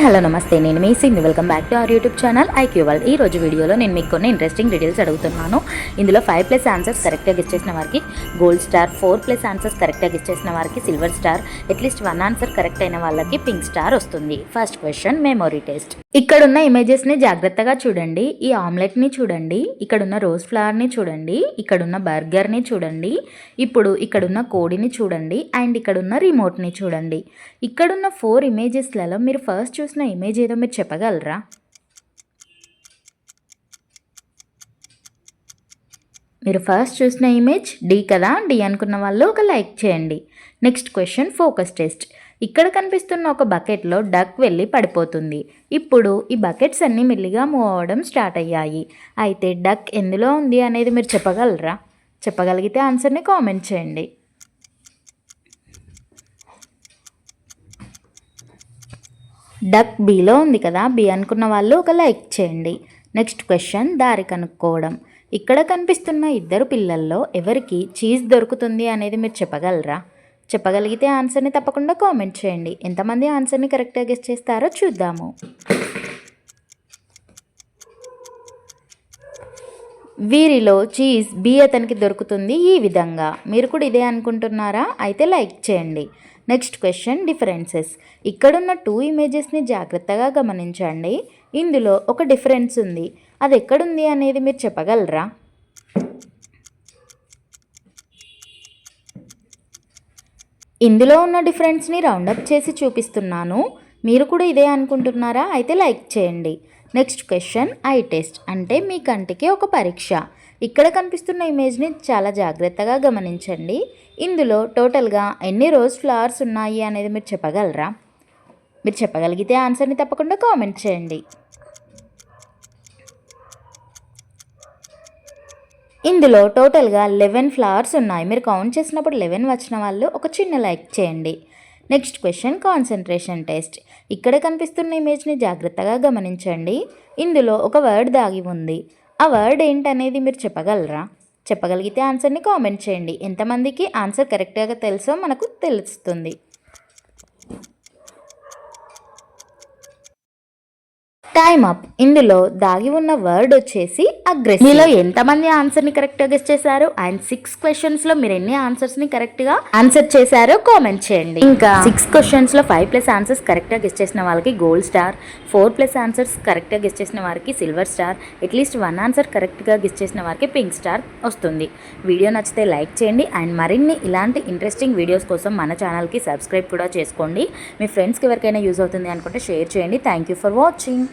Hello నమస్తే. నేను మీ Singh. Welcome back to our YouTube channel IQ world ఈ రోజు వీడియోలో నేను మీకు కొన్ని ఇంట్రెస్టింగ్ డీటెయిల్స్ అడుగుతున్నాను. ఇందులో ఫైవ్ ప్లస్ ఆన్సర్స్ కరెక్ట్గా గెస్ చేసిన వారికి gold star four plus answers కరెక్ట్గా గెస్ చేసిన వారికి silver star at least one answer correct అయిన వాళ్ళకి పింక్ స్టార్ వస్తుంది. ఫస్ట్ క్వశ్చన్ మెమొరీ టెస్ట్ ఇక్కడున్న ఇమేజెస్ని జాగ్రత్తగా చూడండి. ఈ ఆమ్లెట్ని చూడండి. ఇక్కడున్న రోజ్ ఫ్లవర్ని చూడండి. ఇక్కడున్న బర్గర్ని చూడండి. ఇప్పుడు ఇక్కడున్న కోడిని చూడండి. అండ్ ఇక్కడున్న రిమోట్ని చూడండి. ఇక్కడున్న ఫోర్ ఇమేజెస్లలో మీరు ఫస్ట్ చూసిన ఇమేజ్ ఏదో మీరు చెప్పగలరా? మీరు ఫస్ట్ చూసిన ఇమేజ్ డి కదా? డి అనుకున్న వాళ్ళు ఒక లైక్ చేయండి. నెక్స్ట్ క్వశ్చన్ ఫోకస్ టెస్ట్ ఇక్కడ కనిపిస్తున్న ఒక బకెట్లో డక్ వెళ్ళి పడిపోతుంది. ఇప్పుడు ఈ బకెట్స్ అన్నీ మెల్లిగా మూవ్ అవ్వడం స్టార్ట్ అయ్యాయి. అయితే డక్ ఎందులో ఉంది అనేది మీరు చెప్పగలరా? చెప్పగలిగితే ఆన్సర్ని కామెంట్ చేయండి. డక్ బీలో ఉంది కదా బి అనుకున్న వాళ్ళు ఒక లైక్ చేయండి. నెక్స్ట్ క్వశ్చన్ దారి కనుక్కోవడం. ఇక్కడ కనిపిస్తున్న ఇద్దరు పిల్లల్లో ఎవరికి చీజ్ దొరుకుతుంది అనేది మీరు చెప్పగలరా? చెప్పగలిగితే ఆన్సర్ని తప్పకుండా కామెంట్ చేయండి. ఎంతమంది ఆన్సర్ని కరెక్ట్గా గెస్ట్ చేస్తారో చూద్దాము. వీరిలో చీజ్ బి అతనికి దొరుకుతుంది ఈ విధంగా. మీరు కూడా ఇదే అనుకుంటున్నారా? అయితే లైక్ చేయండి. Next question differences. ఇక్కడున్న టూ ఇమేజెస్ని జాగ్రత్తగా గమనించండి. ఇందులో ఒక డిఫరెన్స్ ఉంది. అది ఎక్కడుంది అనేది మీరు చెప్పగలరా? ఇందులో ఉన్న డిఫరెన్స్ని రౌండప్ చేసి చూపిస్తున్నాను. మీరు కూడా ఇదే అనుకుంటున్నారా? అయితే లైక్ చేయండి. Next question eye test. అంటే మీ కంటికి ఒక పరీక్ష. ఇక్కడ కనిపిస్తున్న ఇమేజ్ని చాలా జాగ్రత్తగా గమనించండి. ఇందులో టోటల్గా ఎన్ని రోజ్ ఫ్లవర్స్ ఉన్నాయి అనేది మీరు చెప్పగలరా? మీరు చెప్పగలిగితే ఆన్సర్ని తప్పకుండా కామెంట్ చేయండి. ఇందులో టోటల్గా లెవెన్ ఫ్లవర్స్ ఉన్నాయి. మీరు కౌంట్ చేసినప్పుడు లెవెన్ వచ్చిన వాళ్ళు ఒక చిన్న లైక్ చేయండి. నెక్స్ట్ క్వశ్చన్ కాన్సన్ట్రేషన్ టెస్ట్ ఇక్కడ కనిపిస్తున్న ఇమేజ్ని జాగ్రత్తగా గమనించండి. ఇందులో ఒక వర్డ్ దాగి ఉంది. ఆ వర్డ్ ఏంటనేది మీరు చెప్పగలరా? చెప్పగలిగితే ఆన్సర్ని కామెంట్ చేయండి. ఎంతమందికి ఆన్సర్ కరెక్ట్గా తెలుసో మనకు తెలుస్తుంది. Time up. ఇందులో దాగి ఉన్న వర్డ్ వచ్చేసి అగ్రెసివ్ మీలో ఎంతమంది ఆన్సర్ని కరెక్ట్గా గెస్ చేశారు? అండ్ సిక్స్ క్వశ్చన్స్లో మీరు ఎన్ని ఆన్సర్స్ని కరెక్ట్గా ఆన్సర్ చేశారో కామెంట్ చేయండి. ఇంకా సిక్స్ క్వశ్చన్స్లో ఫైవ్ ప్లస్ ఆన్సర్స్ కరెక్ట్గా గెస్ చేసిన వాళ్ళకి gold star four plus answers కరెక్ట్గా గెస్ చేసిన వారికి silver star at least one answer కరెక్ట్గా గెస్ చేసిన వారికి పింక్ స్టార్ వస్తుంది. వీడియో నచ్చితే లైక్ చేయండి. అండ్ మరిన్ని ఇలాంటి ఇంట్రెస్టింగ్ వీడియోస్ కోసం మన ఛానల్కి సబ్స్క్రైబ్ కూడా చేసుకోండి. మీ ఫ్రెండ్స్కి ఎవరికైనా యూజ్ అవుతుంది అనుకుంటే షేర్ చేయండి. Thank you for watching